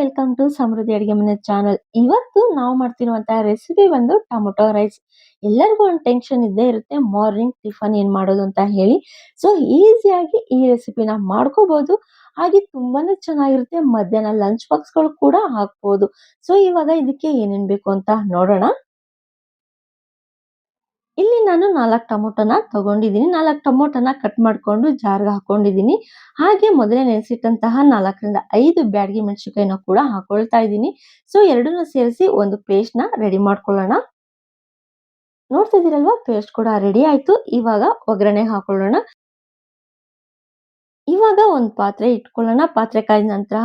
Welcome to ಸಮೃದ್ಧಿ ಅಡುಗೆ ಮನೆ channel ಇವತ್ತು ನಾವು ಮಾಡ್ತಿರುವಂತಹ ರೆಸಿಪಿ ಬಂದು ಟೊಮೊಟೊ ರೈಸ್ ಎಲ್ಲರಿಗೂ ಒಂದು ಟೆನ್ಷನ್ ಇದ್ದೇ ಇರುತ್ತೆ ಮಾರ್ನಿಂಗ್ ಟಿಫನ್ ಏನ್ ಮಾಡೋದು ಅಂತ ಹೇಳಿ. ಸೊ ಈಸಿಯಾಗಿ ಈ ರೆಸಿಪಿನ ಮಾಡ್ಕೋಬಹುದು ಹಾಗೆ ತುಂಬಾನೇ ಚೆನ್ನಾಗಿರುತ್ತೆ. ಮಧ್ಯಾಹ್ನ ಲಂಚ್ ಬಾಕ್ಸ್ಗಳು ಕೂಡ ಹಾಕ್ಬೋದು. ಸೊ ಇವಾಗ ಇದಕ್ಕೆ ಏನೇನ್ ಬೇಕು ಅಂತ ನೋಡೋಣ. ನಾನು ನಾಲ್ಕು ಟೊಮೊಟೊನ ತಗೊಂಡಿದ್ದೀನಿ. ನಾಲ್ಕು ಟೊಮೊಟೊನ ಕಟ್ ಮಾಡ್ಕೊಂಡು ಜಾರ್ಗೆ ಹಾಕೊಂಡಿದ್ದೀನಿ. ಹಾಗೆ ಮೊದಲೇ ನೆನೆಸಿಟ್ಟಂತಹ ನಾಲ್ಕರಿಂದ ಐದು ಬ್ಯಾಡಗಿ ಮೆಣಸಿನ್ಕಾಯಿನ ಕೂಡ ಹಾಕೊಳ್ತಾ ಇದ್ದೀನಿ. ಸೊ ಎರಡನ್ನೂ ಸೇರಿಸಿ ಒಂದು ಪೇಸ್ಟ್ನ ರೆಡಿ ಮಾಡ್ಕೊಳ್ಳೋಣ. ನೋಡ್ತಿದ್ದೀರಲ್ವಾ ಪೇಸ್ಟ್ ಕೂಡ ರೆಡಿ ಆಯ್ತು. ಇವಾಗ ಒಗ್ಗರಣೆ ಹಾಕೊಳ್ಳೋಣ. ಇವಾಗ ಒಂದು ಪಾತ್ರೆ ಇಟ್ಕೊಳ್ಳೋಣ. ಪಾತ್ರೆ ಕಾಯ್ದ ನಂತರ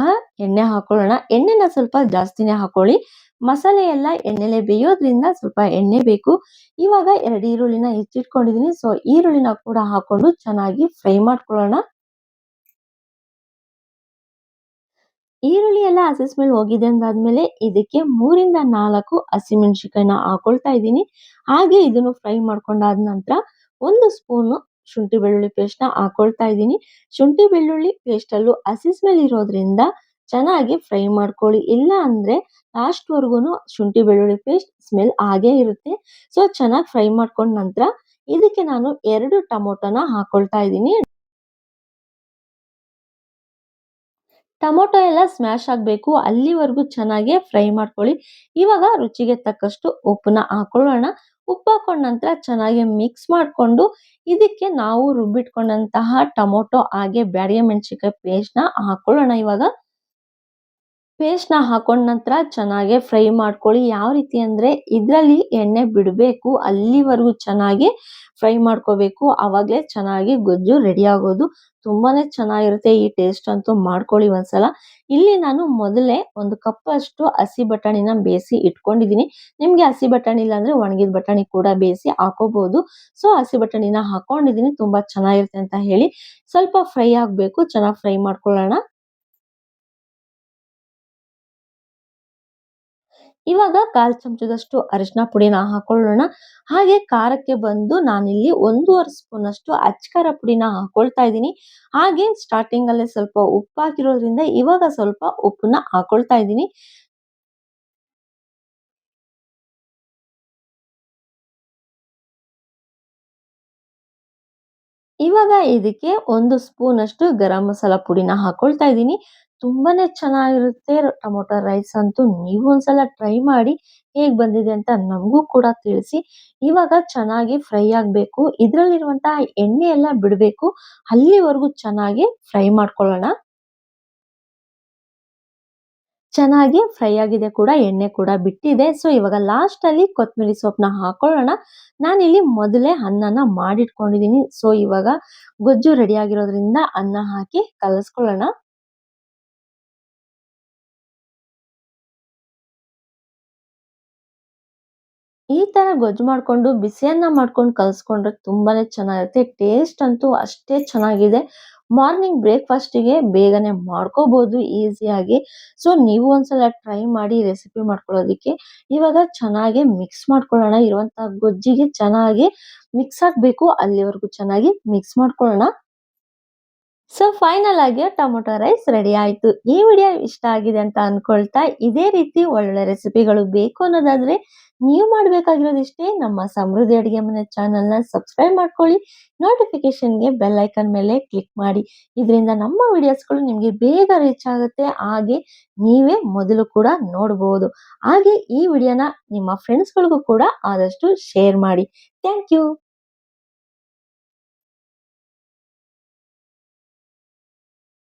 ಎಣ್ಣೆ ಹಾಕೊಳ್ಳೋಣ. ಎಣ್ಣೆನ ಸ್ವಲ್ಪ ಜಾಸ್ತಿನೇ ಹಾಕೊಳ್ಳಿ. ಮಸಾಲೆ ಎಲ್ಲ ಎಣ್ಣೆಲೆ ಬೇಯೋದ್ರಿಂದ ಸ್ವಲ್ಪ ಎಣ್ಣೆ ಬೇಕು. ಇವಾಗ ಎರಡು ಈರುಳ್ಳಿನ ಹೆಚ್ಚಿಟ್ಕೊಂಡಿದೀನಿ. ಸೊ ಈರುಳ್ಳಿನ ಕೂಡ ಹಾಕೊಂಡು ಚೆನ್ನಾಗಿ ಫ್ರೈ ಮಾಡ್ಕೊಳ್ಳೋಣ. ಈರುಳ್ಳಿ ಎಲ್ಲ ಹಸಿ ಮೇಲೆ ಹೋಗಿದೆ ಅಂದಾದ್ಮೇಲೆ ಇದಕ್ಕೆ ಮೂರಿಂದ ನಾಲ್ಕು ಹಸಿಮೆಣಸಿಕಾಯಿನ ಹಾಕೊಳ್ತಾ ಇದ್ದೀನಿ. ಹಾಗೆ ಇದನ್ನು ಫ್ರೈ ಮಾಡ್ಕೊಂಡಾದ ನಂತರ ಒಂದು ಸ್ಪೂನು ಶುಂಠಿ ಬೆಳ್ಳುಳ್ಳಿ ಪೇಸ್ಟ್ನ ಹಾಕೊಳ್ತಾ ಇದ್ದೀನಿ. ಶುಂಠಿ ಬೆಳ್ಳುಳ್ಳಿ ಪೇಸ್ಟ್ ಅಲ್ಲೂ ಹಸಿ ಸ್ಮೆಲ್ ಇರೋದ್ರಿಂದ ಚೆನ್ನಾಗಿ ಫ್ರೈ ಮಾಡ್ಕೊಳ್ಳಿ. ಇಲ್ಲ ಅಂದ್ರೆ ಲಾಸ್ಟ್ ವರೆಗೂನು ಶುಂಠಿ, ಬೆಳ್ಳುಳ್ಳಿ ಪೇಸ್ಟ್ ಸ್ಮೆಲ್ ಆಗೇ ಇರುತ್ತೆ. ಸೊ, ಚೆನ್ನಾಗಿ ಫ್ರೈ ಮಾಡ್ಕೊಂಡ ನಂತರ ಇದಕ್ಕೆ ನಾನು ಎರಡು ಟೊಮೊಟೊನ ಹಾಕೊಳ್ತಾ ಇದ್ದೀನಿ. ಟೊಮೊಟೊ ಎಲ್ಲ ಸ್ಮ್ಯಾಶ್ ಆಗಬೇಕು. ಅಲ್ಲಿವರೆಗೂ ಚೆನ್ನಾಗಿ ಫ್ರೈ ಮಾಡ್ಕೊಳ್ಳಿ. ಇವಾಗ ರುಚಿಗೆ ತಕ್ಕಷ್ಟು ಉಪ್ಪನ್ನ ಹಾಕೊಳ್ಳೋಣ. ಉಪ್ಪು ಹಾಕೊಂಡ ನಂತರ ಚೆನ್ನಾಗಿ ಮಿಕ್ಸ್ ಮಾಡಿಕೊಂಡು ಇದಕ್ಕೆ ನಾವು ರುಬ್ಬಿಟ್ಕೊಂಡಂತಹ ಟೊಮೊಟೊ ಹಾಗೆ ಬ್ಯಾಡಿಗೆ ಮೆಣಸಿನ್ಕಾಯಿ ಪೇಸ್ಟ್ನ ಹಾಕೊಳ್ಳೋಣ ಇವಾಗ. ಪೇಸ್ಟ್ನ ಹಾಕೊಂಡ ನಂತರ ಚೆನ್ನಾಗಿ ಫ್ರೈ ಮಾಡ್ಕೊಳ್ಳಿ. ಯಾವ ರೀತಿ ಅಂದ್ರೆ ಇದರಲ್ಲಿ ಎಣ್ಣೆ ಬಿಡಬೇಕು. ಅಲ್ಲಿವರೆಗೂ ಚೆನ್ನಾಗಿ ಫ್ರೈ ಮಾಡ್ಕೋಬೇಕು. ಆವಾಗಲೇ ಚೆನ್ನಾಗಿ ಗೊಜ್ಜು ರೆಡಿ ಆಗೋದು. ತುಂಬಾನೇ ಚೆನ್ನಾಗಿರುತ್ತೆ ಈ ಟೇಸ್ಟ್ ಅಂತೂ ಮಾಡ್ಕೊಳ್ಳಿ ಒಂದ್ಸಲ. ಇಲ್ಲಿ ನಾನು ಮೊದಲೇ ಒಂದು ಕಪ್ ಅಷ್ಟು ಹಸಿ ಬಟಾಣಿನ ಬೇಯಿಸಿ ಇಟ್ಕೊಂಡಿದ್ದೀನಿ. ನಿಮಗೆ ಹಸಿ ಬಟಾಣಿ ಇಲ್ಲ ಅಂದರೆ ಒಣಗಿದ ಬಟಾಣಿ ಕೂಡ ಬೇಯಿಸಿ ಹಾಕೋಬಹುದು ಸೊ ಹಸಿ ಬಟಾಣಿನ ಹಾಕೊಂಡಿದ್ದೀನಿ. ತುಂಬಾ ಚೆನ್ನಾಗಿರುತ್ತೆ ಅಂತ ಹೇಳಿ. ಸ್ವಲ್ಪ ಫ್ರೈ ಆಗಬೇಕು. ಚೆನ್ನಾಗಿ ಫ್ರೈ ಮಾಡ್ಕೊಳ್ಳೋಣ. ಇವಾಗ ಕಾಲ್ ಚಮಚದಷ್ಟು ಅರಿಶಿನ ಪುಡಿನ ಹಾಕೊಳ್ಳೋಣ. ಹಾಗೆ ಖಾರಕ್ಕೆ ಬಂದು ನಾನಿಲ್ಲಿ ಒಂದೂವರೆ ಸ್ಪೂನ್ ಅಷ್ಟು ಅಚ್ಕಾರ ಪುಡಿನ ಹಾಕೊಳ್ತಾ ಇದ್ದೀನಿ. ಹಾಗೆ ಸ್ಟಾರ್ಟಿಂಗ್ ಅಲ್ಲೇ ಸ್ವಲ್ಪ ಉಪ್ಪು ಹಾಕಿರೋದ್ರಿಂದ ಇವಾಗ ಸ್ವಲ್ಪ ಉಪ್ಪನ್ನ ಹಾಕೊಳ್ತಾ ಇದ್ದೀನಿ. ಇವಾಗ ಇದಕ್ಕೆ ಒಂದು ಸ್ಪೂನ್ ಅಷ್ಟು ಗರಂ ಮಸಾಲ ಪುಡಿನ ಹಾಕೊಳ್ತಾ ಇದ್ದೀನಿ. ತುಂಬಾನೇ ಚೆನ್ನಾಗಿರುತ್ತೆ ಟೊಮೊಟೊ ರೈಸ್ ಅಂತೂ ನೀವು ಒಂದ್ಸಲ ಟ್ರೈ ಮಾಡಿ ಹೇಗ್ ಬಂದಿದೆ ಅಂತ ನಮಗೂ ಕೂಡ ತಿಳಿಸಿ. ಇವಾಗ ಚೆನ್ನಾಗಿ ಫ್ರೈ ಆಗ್ಬೇಕು. ಇದ್ರಲ್ಲಿರುವಂತಹ ಎಣ್ಣೆ ಎಲ್ಲ ಬಿಡಬೇಕು. ಅಲ್ಲಿವರೆಗೂ ಚೆನ್ನಾಗಿ ಫ್ರೈ ಮಾಡ್ಕೊಳ್ಳೋಣ. ಚೆನ್ನಾಗಿ ಫ್ರೈ ಆಗಿದೆ ಕೂಡ, ಎಣ್ಣೆ ಕೂಡ ಬಿಟ್ಟಿದೆ. ಸೊ, ಇವಾಗ ಲಾಸ್ಟ್ ಅಲ್ಲಿ ಕೊತ್ತಂಬರಿ ಸೊಪ್ಪನ್ನ ಹಾಕೊಳ್ಳೋಣ. ನಾನಿಲ್ಲಿ ಮೊದಲೇ ಅನ್ನನ ಮಾಡಿಟ್ಕೊಂಡಿದೀನಿ ಸೊ, ಇವಾಗ ಗೊಜ್ಜು ರೆಡಿ ಆಗಿರೋದ್ರಿಂದ ಅನ್ನ ಹಾಕಿ ಕಲಸ್ಕೊಳ್ಳೋಣ. ಈ ತರ ಗೊಜ್ಜು ಮಾಡ್ಕೊಂಡು, ಬಿಸಿಯನ್ನ ಮಾಡ್ಕೊಂಡು ಕಲ್ಸ್ಕೊಂಡ್ರೆ ತುಂಬಾನೇ ಚೆನ್ನಾಗಿರುತ್ತೆ. ಟೇಸ್ಟ್ ಅಂತೂ ಅಷ್ಟೇ ಚೆನ್ನಾಗಿದೆ. ಮಾರ್ನಿಂಗ್ ಬ್ರೇಕ್ಫಾಸ್ಟಿಗೆ ಬೇಗನೆ ಮಾಡ್ಕೋಬಹುದು ಈಸಿಯಾಗಿ ಸೊ ನೀವು ಒಂದ್ಸಲ ಟ್ರೈ ಮಾಡಿ ರೆಸಿಪಿ ಮಾಡ್ಕೊಳ್ಳೋದಿಕ್ಕೆ ಇವಾಗ ಚೆನ್ನಾಗಿ ಮಿಕ್ಸ್ ಮಾಡ್ಕೊಳ್ಳೋಣ. ಇರುವಂತಹ ಗೊಜ್ಜಿಗೆ ಚೆನ್ನಾಗಿ ಮಿಕ್ಸ್ ಆಗ್ಬೇಕು. ಅಲ್ಲಿವರೆಗೂ ಚೆನ್ನಾಗಿ ಮಿಕ್ಸ್ ಮಾಡ್ಕೊಳ್ಳೋಣ. ಸೊ ಫೈನಲ್ ಆಗಿ ಟೊಮೊಟೊ ರೈಸ್ ರೆಡಿ ಆಯ್ತು. ಈ ವಿಡಿಯೋ ಇಷ್ಟ ಆಗಿದೆ ಅಂತ ಅನ್ಕೊಳ್ತಾ ಇದೇ ರೀತಿ ಒಳ್ಳೆ ರೆಸಿಪಿಗಳು ಬೇಕು ಅನ್ನೋದಾದ್ರೆ ನೀವು ಮಾಡ್ಬೇಕಾಗಿರೋದಿಷ್ಟೇ ನಮ್ಮ ಸಮೃದ್ಧಿ ಅಡುಗೆ ಮನೆ ಚಾನಲ್ನ ಸಬ್ಸ್ಕ್ರೈಬ್ ಮಾಡ್ಕೊಳ್ಳಿ. ನೋಟಿಫಿಕೇಶನ್ಗೆ ಬೆಲ್ ಐಕನ್ ಮೇಲೆ ಕ್ಲಿಕ್ ಮಾಡಿ. ಇದರಿಂದ ನಮ್ಮ ವಿಡಿಯೋಸ್ಗಳು ನಿಮಗೆ ಬೇಗ ರೀಚ್ ಆಗುತ್ತೆ. ಹಾಗೆ ನೀವೇ ಮೊದಲು ಕೂಡ ನೋಡಬಹುದು ಹಾಗೆ ಈ ವಿಡಿಯೋನ ನಿಮ್ಮ ಫ್ರೆಂಡ್ಸ್ಗಳಿಗೂ ಕೂಡ ಆದಷ್ಟು ಶೇರ್ ಮಾಡಿ. Thank you